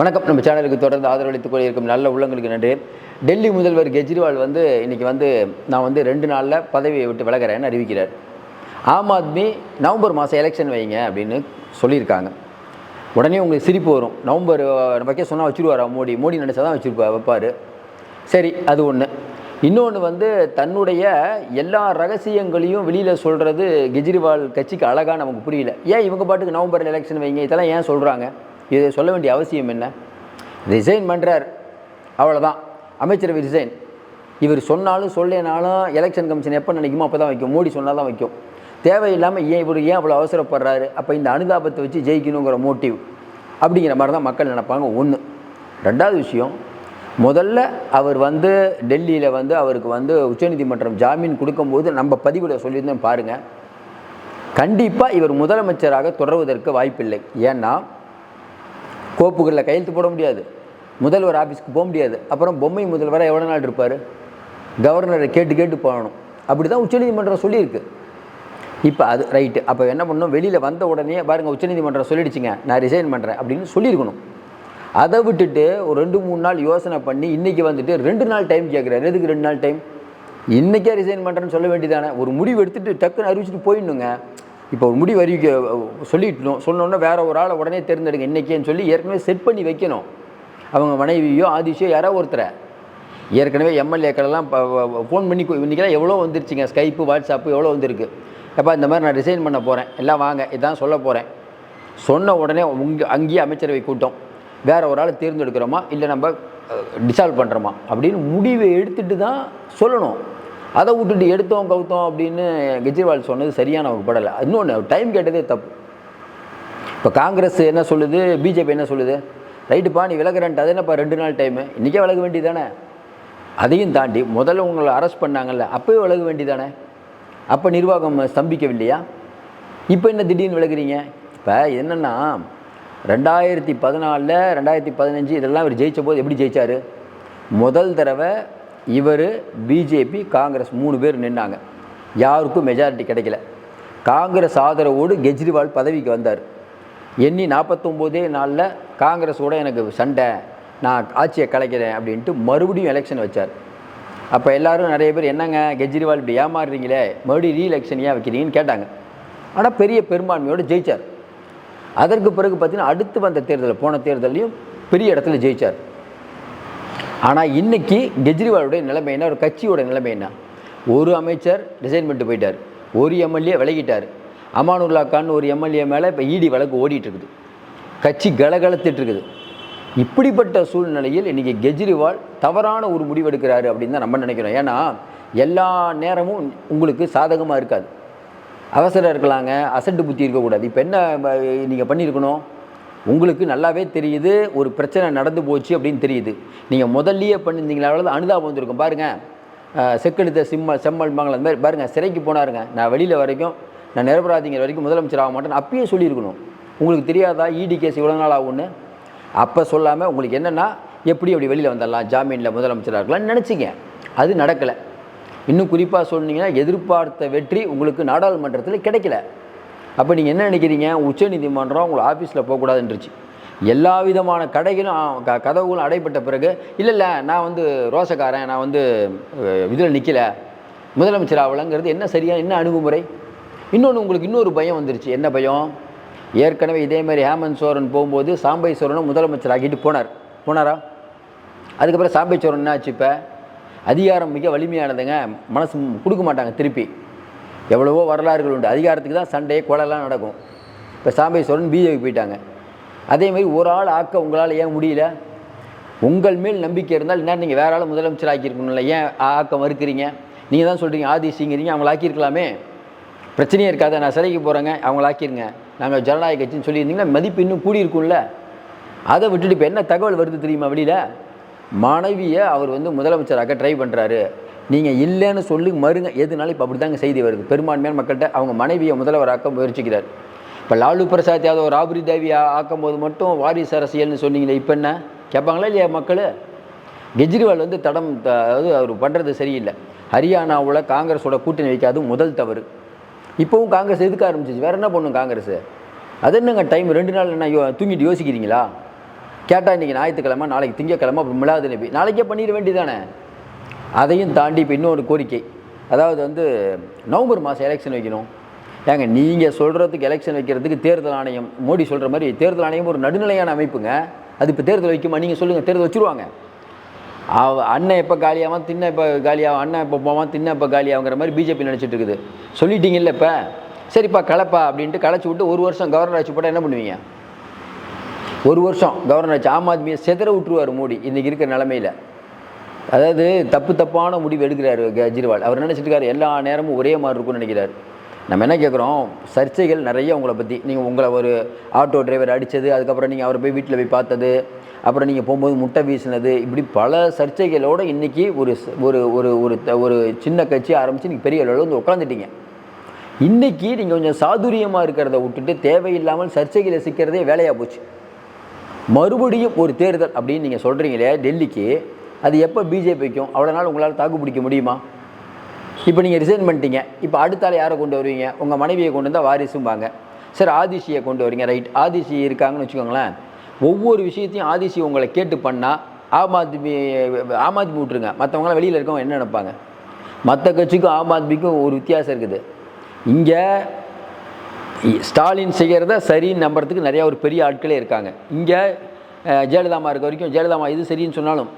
வணக்கம். நம்ம சேனலுக்கு தொடர்ந்து ஆதரவளித்துக் கொண்டிருக்கும் நல்ல உள்ளங்களுக்கு நன்றி. டெல்லி முதல்வர் கெஜ்ரிவால் வந்து இன்னைக்கு வந்து நான் வந்து ரெண்டு நாளில் பதவியை விட்டு விலகிறேன்னு அறிவிக்கிறார். ஆம் ஆத்மி நவம்பர் மாதம் எலெக்ஷன் வைங்க அப்படின்னு சொல்லியிருக்காங்க. உடனே உங்களுக்கு சிரிப்பு வரும். நவம்பர் நமக்கே வைக்க சொன்னால் வச்சுருவாரா மோடி? மோடி நினச்சா தான் வச்சுருப்பா வைப்பார். சரி அது ஒன்று இன்னொன்று வந்து தன்னுடைய எல்லா ரகசியங்களையும் வெளியில் சொல்கிறது கெஜ்ரிவால் கட்சிக்கு அழகா நமக்கு புரியல. ஏன் இவங்க பாட்டுக்கு நவம்பர் எலெக்ஷன் வைங்க? இதெல்லாம் ஏன் சொல்கிறாங்க இதை சொல்ல வேண்டிய அவசியம் என்ன? ரிசைன் பண்ணுறார் அவ்வளோதான் அமைச்சரவை ரிசைன் இவர் சொன்னாலும் சொல்லேனாலும் எலெக்ஷன் கமிஷன் எப்போ நினைக்குமோ அப்போ தான் வைக்கும். மோடி சொன்னால் தான் வைக்கும். தேவையில்லாமல் ஏன் இவர் ஏன் அவ்வளோ அவசரப்படுறாரு? அப்போ இந்த அனுதாபத்தை வச்சு ஜெயிக்கணுங்கிற மோட்டிவ் அப்படிங்கிற மாதிரி தான் மக்கள் நினைப்பாங்க. ஒன்று ரெண்டாவது விஷயம் முதல்ல அவர் வந்து டெல்லியில் வந்து அவருக்கு வந்து உச்சநீதிமன்றம் ஜாமீன் கொடுக்கும்போது நம்ம பதிவில் சொல்லியிருந்தேன் பாருங்கள் கண்டிப்பாக இவர் முதலமைச்சராக தொடர்வதற்கு வாய்ப்பில்லை. ஏன்னா கோப்புகளில் கையெழுத்து போட முடியாது. முதல்வர் ஆஃபீஸ்க்கு போக முடியாது. அப்புறம் பொம்மை முதல்வராக எவ்வளோ நாள் இருப்பார்? கவர்னரை கேட்டு கேட்டு போகணும். அப்படி தான் உச்சநீதிமன்றம் சொல்லியிருக்கு. இப்போ அது ரைட்டு. அப்போ என்ன பண்ணணும் வெளியில் வந்த உடனே பாருங்கள் உச்சநீதிமன்றம் சொல்லிடுச்சுங்க. நான் ரிசைன் பண்ணுறேன் அப்படின்னு சொல்லியிருக்கணும். அதை விட்டுட்டு ஒரு ரெண்டு மூணு நாள் யோசனை பண்ணி இன்றைக்கி வந்துட்டு ரெண்டு நாள் டைம் கேட்குறாரு எதுக்கு ரெண்டு நாள் டைம் இன்றைக்கே ரிசைன் பண்ணுறேன்னு சொல்ல வேண்டியதானே ஒரு முடிவு எடுத்துகிட்டு டக்குன்னு அறிவிச்சிட்டு போயிடணுங்க. இப்போ ஒரு முடிவு அறிவிக்க சொல்லிட்டோம் சொன்னோன்னே வேற ஒரு ஆளை உடனே தேர்ந்தெடுங்க இன்றைக்கேன்னு சொல்லி ஏற்கனவே செட் பண்ணி வைக்கணும். அவங்க மனைவியோ ஆதிஷோ யாரோ ஒருத்தரை. ஏற்கனவே எம்எல்ஏக்களெல்லாம் ஃபோன் பண்ணி இன்றைக்கெல்லாம் எவ்வளோ வந்துருச்சுங்க? ஸ்கைப்பு வாட்ஸ்அப்பு எவ்வளோ வந்திருக்கு? அப்போ இந்த மாதிரி நான் ரிசைன் பண்ண போகிறேன் எல்லாம் வாங்க இதான் சொல்ல போகிறேன் சொன்ன உடனே உங்கள் அங்கேயே அமைச்சரவை கூட்டம். வேற ஒரு ஆளை தேர்ந்தெடுக்கிறோமா? இல்லை நம்ம டிசால்வ் பண்ணுறோமா அப்படின்னு முடிவை எடுத்துகிட்டு தான் சொல்லணும். அதை விட்டுட்டு எடுத்தோம் கவுத்தோம் அப்படின்னு கெஜ்ரிவால் சொன்னது சரியான நமக்கு படலை இன்னொன்று டைம் கேட்டதே தப்பு. இப்போ காங்கிரஸ் என்ன சொல்லுது? பிஜேபி என்ன சொல்லுது? ரைட்டுப்பா நீ விலகிறன்ட்டு. அது என்னப்பா ரெண்டு நாள் டைமு இன்றைக்கே விலக வேண்டியதானே அதையும் தாண்டி முதல்ல உங்களை அரெஸ்ட் பண்ணாங்கல்ல அப்போயே விலக வேண்டியதானே அப்போ நிர்வாகம் ஸ்தம்பிக்கவில்லையா? இப்போ என்ன திடீர்னு விலகுறீங்க? இப்போ என்னென்னா ரெண்டாயிரத்தி பதினாலில் ரெண்டாயிரத்தி பதினஞ்சு இதெல்லாம் இவர் ஜெயித்த போது எப்படி ஜெயித்தார் முதல் தடவை இவர் பிஜேபி காங்கிரஸ் மூணு பேர் நின்னாங்க. யாருக்கும் மெஜாரிட்டி கிடைக்கல. காங்கிரஸ் ஆதரவோடு கெஜ்ரிவால் பதவிக்கு வந்தார். எண்ணி நாற்பத்தொம்போதே நாளில் காங்கிரஸோட எனக்கு சண்டை நான் ஆட்சியை கலைக்கிறேன் அப்படின்ட்டு மறுபடியும் எலெக்ஷன் வச்சார். அப்போ எல்லாரும் நிறைய பேர் என்னங்க கெஜ்ரிவால் இப்படி ஏமாறுறீங்களே? மறுபடியும் ரீ எலெக்ஷன் ஏன் வைக்கிறீங்கன்னு கேட்டாங்க. ஆனால் பெரிய பெரும்பான்மையோடு ஜெயிச்சார். அதற்கு பிறகு பார்த்திங்கன்னா அடுத்து வந்த தேர்தல் போன தேர்தலையும் பெரிய இடத்துல ஜெயிச்சார். ஆனால் இன்றைக்கி கெஜ்ரிவாலுடைய நிலைமை என்ன? ஒரு கட்சியோட நிலைமை என்ன? ஒரு அமைச்சர் ரிசைன் பண்ணிட்டு போயிட்டார். ஒரு எம்எல்ஏ விலகிட்டார். அமானுல்லா கான் ஒரு எம்எல்ஏ மேலே இப்போ இடி வழக்கு ஓடிட்டுருக்குது கட்சி கலகலத்திட்டுருக்குது இப்படிப்பட்ட சூழ்நிலையில் இன்றைக்கி கெஜ்ரிவால் தவறான ஒரு முடிவெடுக்கிறாரு அப்படின்னு தான் நம்ம நினைக்கிறோம். ஏன்னா எல்லா நேரமும் உங்களுக்கு சாதகமாக இருக்காது. அவசரம் இருக்கலாங்க. அசட்டு புத்தி இருக்கக்கூடாது. இப்போ என்ன நீங்கள் பண்ணியிருக்கணும்? உங்களுக்கு நல்லாவே தெரியுது ஒரு பிரச்சனை நடந்து போச்சு அப்படின்னு தெரியுது. நீங்கள் முதல்லையே பண்ணியிருந்தீங்களா? அனுதாபம் வந்திருக்கும். பாருங்கள் செக்கெடுத்த சிம்ம செம்மல் அந்த மாதிரி பாருங்கள் சிறைக்கு போனாருங்க. நான் வெளியில் வரைக்கும் நான் நிரபராதிங்கிற வரைக்கும் முதலமைச்சர் ஆக மாட்டேன்னு அப்பயே சொல்லியிருக்கணும். உங்களுக்கு தெரியாதா? இடி கேஸ் இவ்வளோ நாள் ஆகும்னு? அப்போ சொல்லாமல் உங்களுக்கு என்னென்னா எப்படி அப்படி வெளியில் வந்துடலாம் ஜாமீனில் முதலமைச்சராக இருக்கலாம்னு நினச்சிங்க. அது நடக்கலை. இன்னும் குறிப்பாக சொன்னீங்கன்னா எதிர்பார்த்த வெற்றி உங்களுக்கு நாடாளுமன்றத்தில் கிடைக்கல. அப்போ நீங்கள் என்ன நினைக்கிறீங்க? உச்சநீதிமன்றம் உங்களை ஆஃபீஸில் போகக்கூடாதுன்றுச்சு. எல்லா விதமான கடைகளும் க கதவுகளும் அடைப்பட்ட பிறகு இல்லை இல்லை நான் வந்து ரோசக்காரன் நான் வந்து இதில் நிற்கல முதலமைச்சர் ஆகலைங்கிறது என்ன சரியாக என்ன அணுகுமுறை? இன்னொன்று உங்களுக்கு இன்னொரு பயம் வந்துருச்சு. என்ன பயம்? ஏற்கனவே இதே மாதிரி ஹேமந்த் சோரன் போகும்போது சாம்பை சோரனை முதலமைச்சர் ஆக்கிட்டு போனார். போனாரா? அதுக்கப்புறம் சாம்பை சோரன் என்ன ஆச்சு இப்போ? அதிகாரம் மிக வலிமையானதுங்க. மனசு கொடுக்க மாட்டாங்க திருப்பி. எவ்வளவோ வரலாறுகள் உண்டு. அதிகாரத்துக்கு தான் சண்டே கொலைலாம் நடக்கும். இப்போ சாம்பேஸ்வரன் பிஜேபி போயிட்டாங்க. அதே மாதிரி ஒரு ஆள் ஆக்க உங்களால் ஏன் முடியல? உங்கள் மேல் நம்பிக்கை இருந்தால் என்ன நீங்கள் வேற ஆள் முதலமைச்சர் ஆக்கியிருக்கணும்ல? ஏன் ஆக்க மறுக்கிறீங்க? நீங்கள் தான் சொல்கிறீங்க ஆதிசிங்கிறீங்க அவங்கள ஆக்கியிருக்கலாமே? பிரச்சனையே இருக்காது நான் சிறைக்கு போகிறேங்க அவங்கள ஆக்கிருங்க. நாங்கள் ஜனநாயக கட்சின்னு சொல்லியிருந்தீங்கன்னா மதிப்பு இன்னும் கூடியிருக்கும்ல அதை விட்டுட்டு இப்போ என்ன தகவல் வருது தெரியுமா வெளியில்? மனைவியை அவர் வந்து முதலமைச்சராக்க ட்ரை பண்ணுறாரு நீங்கள் இல்லைன்னு சொல்லி மறுங்க. எதுனாலும் இப்போ அப்படி தாங்க செய்தி வருது. பெரும்பான்மையான மக்கள்கிட்ட அவங்க மனைவியை முதல்வராக்க முயற்சிக்கிறார். இப்போ லாலு பிரசாத் யாதவ் ராபரி தேவி ஆக்கும் போது மட்டும் வாரிசு அரசியல்னு சொன்னீங்களே இப்போ என்ன? கேட்பாங்களா இல்லையா மக்கள்? கெஜ்ரிவால் வந்து தடம் அதாவது அவர் பண்ணுறது சரியில்லை. ஹரியானாவில் காங்கிரஸோட கூட்டணி வைக்காது முதல் தவறு. இப்போவும் காங்கிரஸ் எதுக்க ஆரம்பிச்சிச்சு? வேறு என்ன பண்ணும் காங்கிரஸ்? அது என்னங்க டைம் ரெண்டு நாள் என்ன யோ தூங்கிட்டு யோசிக்கிறீங்களா? கேட்டால் இன்றைக்கி ஞாயிற்றுக்கிழமை நாளைக்கு திங்கக்கிழமை அப்புறம் மிலாது நபி. நாளைக்கே பண்ணிட வேண்டியதானே அதையும் தாண்டி இப்போ இன்னொரு கோரிக்கை. அதாவது வந்து நவம்பர் மாதம் எலெக்ஷன் வைக்கணும். ஏங்க நீங்கள் சொல்கிறதுக்கு எலெக்ஷன் வைக்கிறதுக்கு தேர்தல் ஆணையம் மோடி சொல்கிற மாதிரி தேர்தல் ஆணையம் ஒரு நடுநிலையான அமைப்புங்க. அது இப்போ தேர்தல் வைக்குமா? நீங்கள் சொல்லுங்கள் தேர்தல் வச்சுருவாங்க. அவ அண்ணன் எப்போ காலியாவான் தின்ன இப்போ காலியாகும் அண்ணன் இப்போ போவான் தின்ன இப்போ காலியாகுங்கிற மாதிரி பிஜேபி நினச்சிட்டு இருக்குது. சொல்லிட்டீங்கல்ல இப்போ? சரிப்பா கலப்பா அப்படின்ட்டு களைச்சி விட்டு ஒரு வருஷம் கவர்னர் ஆட்சி போட்டால் என்ன பண்ணுவீங்க? ஒரு வருஷம் கவர்னர் ஆட்சி ஆம் ஆத்மியை செதற விட்டுருவார் மோடி இன்றைக்கி இருக்கிற நிலமையில். அதாவது தப்பு தப்பான முடிவு எடுக்கிறாரு கெஜ்ரிவால் அவர் நினச்சிட்டு இருக்காரு எல்லா நேரமும் ஒரே மாதிரி இருக்கும்னு நினைக்கிறார். நம்ம என்ன கேட்குறோம் சர்ச்சைகள் நிறைய உங்களை பற்றி நீங்கள் உங்களை ஒரு ஆட்டோ டிரைவர் அடித்தது அதுக்கப்புறம் நீங்கள் அவரை போய் வீட்டில் போய் பார்த்தது அப்புறம் நீங்கள் போகும்போது முட்டை வீசினது இப்படி பல சர்ச்சைகளோடு இன்றைக்கி ஒரு ஒரு ஒரு ஒரு த- ஒரு சின்ன கட்சி ஆரம்பித்து நீங்கள் பெரிய அளவில் வந்து உட்காந்துட்டீங்க இன்றைக்கி நீங்கள் கொஞ்சம் சாதுரியமாக இருக்கிறத விட்டுட்டு தேவையில்லாமல் சர்ச்சைகளை சிக்கிறதே வேலையாக போச்சு. மறுபடியும் ஒரு தேர்தல் அப்படின்னு நீங்கள் சொல்கிறீங்களே டெல்லிக்கு அது எப்போ பிஜேபிக்கும் அவ்வளோ நாள் உங்களால் தாக்கு பிடிக்க முடியுமா? இப்போ நீங்கள் ரிசைன் பண்ணிட்டீங்க. இப்போ அடுத்த ஆள் யாரை கொண்டு வருவீங்க? உங்கள் மனைவியை கொண்டு வந்தால் வாரிசும்பாங்க. சார் ஆதிசியை கொண்டு வரீங்க. ரைட் ஆதிசி இருக்காங்கன்னு வச்சுக்கோங்களேன். ஒவ்வொரு விஷயத்தையும் ஆதிசி உங்களை கேட்டு பண்ணால் ஆம் ஆத்மி ஆம் ஆத்மி விட்ருங்க மற்றவங்களாம் வெளியில் இருக்கவங்க என்ன நினைப்பாங்க? மற்ற கட்சிக்கும் ஆம் ஆத்மிக்கும் ஒரு வித்தியாசம் இருக்குது. இங்கே ஸ்டாலின் செய்கிறத சரின்னு நம்புறதுக்கு நிறையா ஒரு பெரிய ஆட்களே இருக்காங்க. இங்கே ஜெயலலிதாமா இருக்க வரைக்கும் ஜெயலலிதாமா இது சரின்னு சொன்னாலும்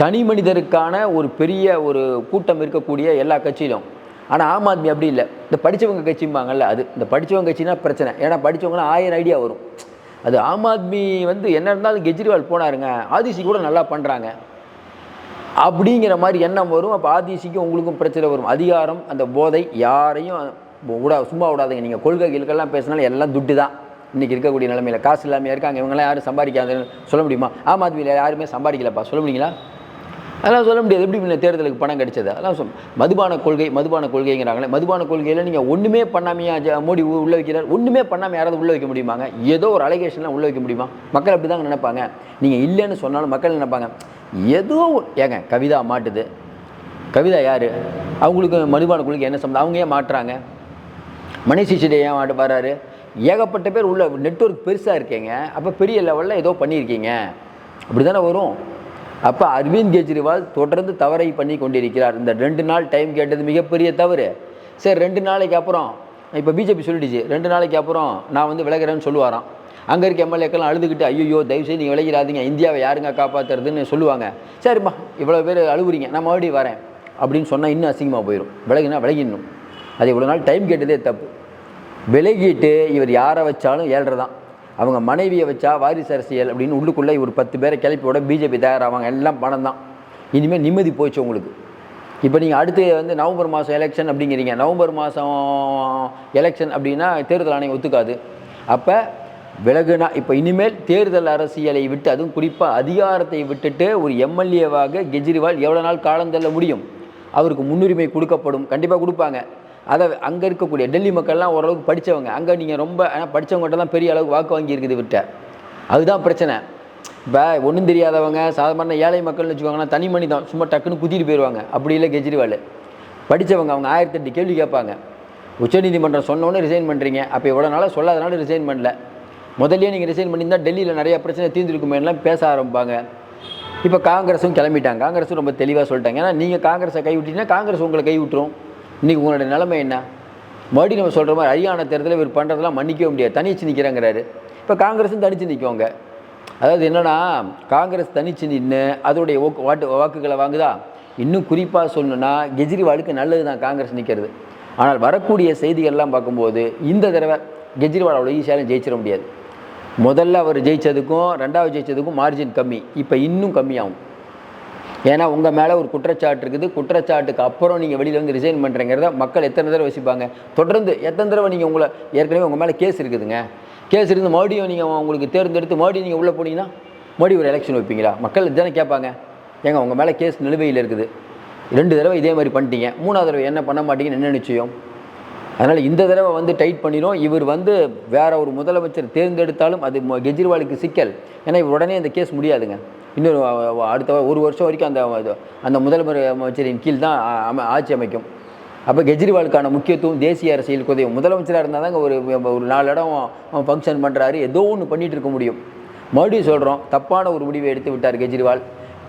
தனி மனிதருக்கான ஒரு பெரிய ஒரு கூட்டம் இருக்கக்கூடிய எல்லா கட்சியிலும். ஆனால் ஆம் ஆத்மி அப்படி இல்லை. இந்த படித்தவங்க கட்சிம்பாங்கல்ல அது. இந்த படித்தவங்க கட்சினா பிரச்சனை. ஏன்னா படித்தவங்களாம் ஆயிரம் ஐடியா வரும். அது ஆம் ஆத்மி வந்து என்ன இருந்தாலும் கெஜ்ரிவால் போனாருங்க. ஆதிசி கூட நல்லா பண்ணுறாங்க அப்படிங்கிற மாதிரி எண்ணம் வரும். அப்போ ஆதிசிக்கும் உங்களுக்கும் பிரச்சனை வரும். அதிகாரம் அந்த போதை யாரையும் விடா சும்மா விடாதீங்க. நீங்கள் கொள்கை கொள்கைகளுக்கெல்லாம் பேசினாலும் எல்லாம் துட்டு தான் இன்றைக்கி இருக்கக்கூடிய நிலமையில். காசு இல்லாமல் இருக்காங்க. இவங்கெல்லாம் யாரும் சம்பாதிக்காதுன்னு சொல்ல முடியுமா? ஆம் ஆத்மியில் யாருமே சம்பாதிக்கலப்பா. சொல்ல முடியுங்களா? அதெல்லாம் சொல்ல முடியாது. எப்படி இந்த தேர்தலுக்கு பணம் கிடைச்சது? அதெல்லாம் சொல். மதுபான கொள்கை மதுபான கொள்கைங்கிறாங்களே மதுபான கொள்கையில் நீங்கள் ஒன்றுமே பண்ணாமையா மோடி உள்ள வைக்கிறார். ஒன்றுமே பண்ணாமல் யாராவது உள்ள வைக்க முடியுமாங்க? ஏதோ ஒரு அலிகேஷன்லாம் உள்ள வைக்க முடியுமா? மக்கள் அப்படி தாங்க நினைப்பாங்க. நீங்கள் இல்லைன்னு சொன்னாலும் மக்கள் நினைப்பாங்க? ஏதோ ஏங்க கவிதா மாட்டுது. கவிதா யார்? அவங்களுக்கு மதுபான கொள்கை என்ன சம்மந்தம் அவங்க ஏன் மாட்டுறாங்க? மணிஷ் சிசோடியா ஏன் மாட்டு வர்றாரு ஏகப்பட்ட பேர் உள்ள நெட்வொர்க் பெருசாக இருக்கீங்க. அப்போ பெரிய லெவலில் ஏதோ பண்ணியிருக்கீங்க. அப்படி தானே வரும்? அப்போ அரவிந்த் கெஜ்ரிவால் தொடர்ந்து தவறை பண்ணி கொண்டிருக்கிறார். இந்த ரெண்டு நாள் டைம் கேட்டது மிகப்பெரிய தவறு. சரி ரெண்டு நாளைக்கு அப்புறம் இப்போ பிஜேபி சொல்லிடுச்சு. ரெண்டு நாளைக்கு அப்புறம் நான் வந்து விலகிறேன்னு சொல்லுவாராம். அங்கே இருக்க எம்எல்ஏக்கெல்லாம் அழுதுகிட்டு ஐயோ தயவுசெய்து நீங்கள் விலகிறாதீங்க இந்தியாவை யாருங்க காப்பாற்றுறதுன்னு சொல்லுவாங்க. சரிம்மா இவ்வளோ பேர் அழுவுறீங்க நான் மறுபடியும் வரேன் அப்படின்னு சொன்னால் இன்னும் அசிங்கமாக போயிடும் விலகினா விலகிடணும். அது இவ்வளோ நாள் டைம் கேட்டதே தப்பு. விலகிட்டு இவர் யாரை வச்சாலும் ஏழ்ரை தான் அவங்க மனைவியை வச்சா வாரிசு அரசியல் அப்படின்னு உள்ளுக்குள்ளே ஒரு பத்து பேரை கிளப்பி விட பிஜேபி தயாராவாங்க. எல்லாம் பணம் தான். இனிமேல் நிம்மதி போச்சு உங்களுக்கு. இப்போ நீங்கள் அடுத்து வந்து நவம்பர் மாதம் எலெக்ஷன் அப்படிங்கிறீங்க. நவம்பர் மாதம் எலெக்ஷன் அப்படின்னா தேர்தல் ஆணையம் ஒத்துக்காது. அப்போ விலகுனா இப்போ இனிமேல் தேர்தல் அரசியலை விட்டு அதுவும் குறிப்பாக அதிகாரத்தை விட்டுட்டு ஒரு எம்எல்ஏவாக கெஜ்ரிவால் எவ்வளோ நாள் காலம் தள்ள முடியும்? அவருக்கு முன்னுரிமை கொடுக்கப்படும். கண்டிப்பாக கொடுப்பாங்க. அதை அங்கே இருக்கக்கூடிய டெல்லி மக்கள்லாம் ஓரளவுக்கு படித்தவங்க அங்கே நீங்கள் ரொம்ப ஆனால் படித்தவங்ககிட்ட தான் பெரிய அளவுக்கு வாக்கு வாங்கி இருக்குது விட்ட அதுதான் பிரச்சனை. இப்போ ஒன்றும் தெரியாதவங்க சாதாரண ஏழை மக்கள்னு வச்சுக்கோங்கன்னா தனி தான் சும்மா டக்குன்னு குத்திட்டு போயிடுவாங்க அப்படி இல்லை கெஜ்ரிவால். படித்தவங்க அவங்க ஆயிரத்தி எட்டு கேள்வி கேட்பாங்க. உச்சநீதிமன்றம் சொன்னோன்னே ரிசைன் பண்ணுறீங்க அப்போ இவ்வளோ நாளாக சொல்லாதனால ரிசைன் பண்ணல. முதல்லையே நீங்கள் ரிசைன் பண்ணியிருந்தால் டெல்லியில் நிறையா பிரச்சனை தீர்ந்துருக்குமேலாம் பேச ஆரம்பிப்பாங்க. இப்போ காங்கிரஸும் கிளம்பிட்டாங்க. காங்கிரஸும் ரொம்ப தெளிவாக சொல்லிட்டாங்க. ஏன்னா நீங்கள் காங்கிரஸை கை விட்டீங்கன்னா காங்கிரஸ் உங்களை கை விட்டுரும் இன்றைக்கி உங்களுடைய நிலைமை என்ன? மறுபடியும் நம்ம சொல்கிற மாதிரி ஹரியானா தேர்தலில் இவர் பண்ணுறதெல்லாம் மன்னிக்கவே முடியாது. தனிச்சு நிற்கிறாங்கிறாரு இப்போ காங்கிரஸும் தனிச்சு நிற்குவாங்க அதாவது என்னன்னா காங்கிரஸ் தனிச்சு நின்று அதோடைய ஓக்கு வாட்டு வாக்குகளை வாங்குதா? இன்னும் குறிப்பாக சொல்லணும்னா கெஜ்ரிவாலுக்கு நல்லது தான் காங்கிரஸ் நிற்கிறது ஆனால் வரக்கூடிய செய்திகள்லாம் பார்க்கும்போது இந்த தடவை கெஜ்ரிவால் அவ்வளோ ஈஸியாலும் ஜெயிச்சிட முடியாது. முதல்ல அவர் ஜெயிச்சதுக்கும் ரெண்டாவது ஜெயிச்சதுக்கும் மார்ஜின் கம்மி. இப்போ இன்னும் கம்மியாகும். ஏன்னா உங்கள் மேலே ஒரு குற்றச்சாட்டு இருக்குது. குற்றச்சாட்டுக்கு அப்புறம் நீங்கள் வெளியில் வந்து ரிசைன் பண்ணுறங்கிறத மக்கள் எத்தனை தடவை வசிப்பாங்க தொடர்ந்து எத்தனை தடவை நீங்கள் உங்களை ஏற்கனவே உங்கள் மேலே கேஸ் இருக்குதுங்க. கேஸ் இருந்து மறுபடியும் நீங்கள் உங்களுக்கு தேர்ந்தெடுத்து மறுபடியும் நீங்கள் உள்ளே போனீங்கன்னா மறுபடியும் ஒரு எலெக்ஷன் வைப்பீங்களா? மக்கள் தானே கேட்பாங்க. ஏங்க உங்கள் மேலே கேஸ் நிலுவையில் இருக்குது. ரெண்டு தடவை இதே மாதிரி பண்ணிட்டீங்க. மூணாவது தடவை என்ன பண்ண மாட்டீங்கன்னு என்ன நிச்சயம்? அதனால் இந்த தடவை வந்து டைட் பண்ணிடும் இவர் வந்து வேற ஒரு முதலமைச்சர் தேர்ந்தெடுத்தாலும் அது கெஜ்ரிவாலுக்கு சிக்கல். ஏன்னா இவர் உடனே இந்த கேஸ் முடியாதுங்க. இன்னொரு அடுத்த ஒரு வருஷம் வரைக்கும் அந்த அது- அந்த முதலமைச்சரின் கீழ் தான் அமை ஆட்சி அமைக்கும். அப்போ கெஜ்ரிவாலுக்கான முக்கியத்துவம் தேசிய அரசியலுக்கு உதவும் முதலமைச்சராக இருந்தால் தாங்க ஒரு ஒரு நாலு இடம் ஃபங்க்ஷன் பண்ணுறாரு ஏதோ ஒன்று பண்ணிகிட்டு இருக்க முடியும். மறுபடியும் சொல்கிறோம் தப்பான ஒரு முடிவை எடுத்து விட்டார் கெஜ்ரிவால்.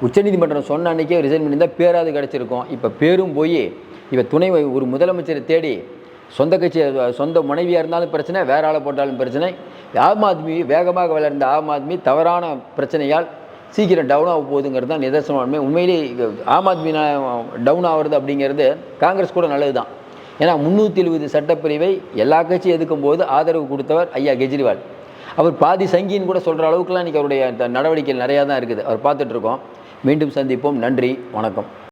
உச்சநீதிமன்றம் சொன்ன அன்றைக்கே ரிசைன் பண்ணியிருந்தால் பேராது கிடச்சிருக்கும். இப்போ பேரும் போய் இப்போ துணை ஒரு முதலமைச்சரை தேடி சொந்த கட்சி சொந்த மனைவியாக இருந்தாலும் பிரச்சனை வேற ஆளை போட்டாலும் பிரச்சனை. ஆம் ஆத்மி வேகமாக வளர்ந்த ஆம் ஆத்மி தவறான பிரச்சனையால் சீக்கிரம் டவுன் ஆக போகுதுங்கிறது தான் நிதர்சனமே உண்மையிலேயே ஆம் ஆத்மி டவுன் ஆகிறது அப்படிங்கிறது காங்கிரஸ் கூட நல்லது தான் ஏன்னா முந்நூற்றி எழுபது சட்டப்பிரிவை எல்லா கட்சியும் எதுக்கும் போது ஆதரவு கொடுத்தவர் ஐயா கெஜ்ரிவால். அவர் பாதி சங்கின்னு கூட சொல்கிற அளவுக்குலாம் இன்றைக்கி அவருடைய நடவடிக்கைகள் நிறையா தான் இருக்குது. அவர் பார்த்துட்ருக்கோம் மீண்டும் சந்திப்போம். நன்றி. வணக்கம்.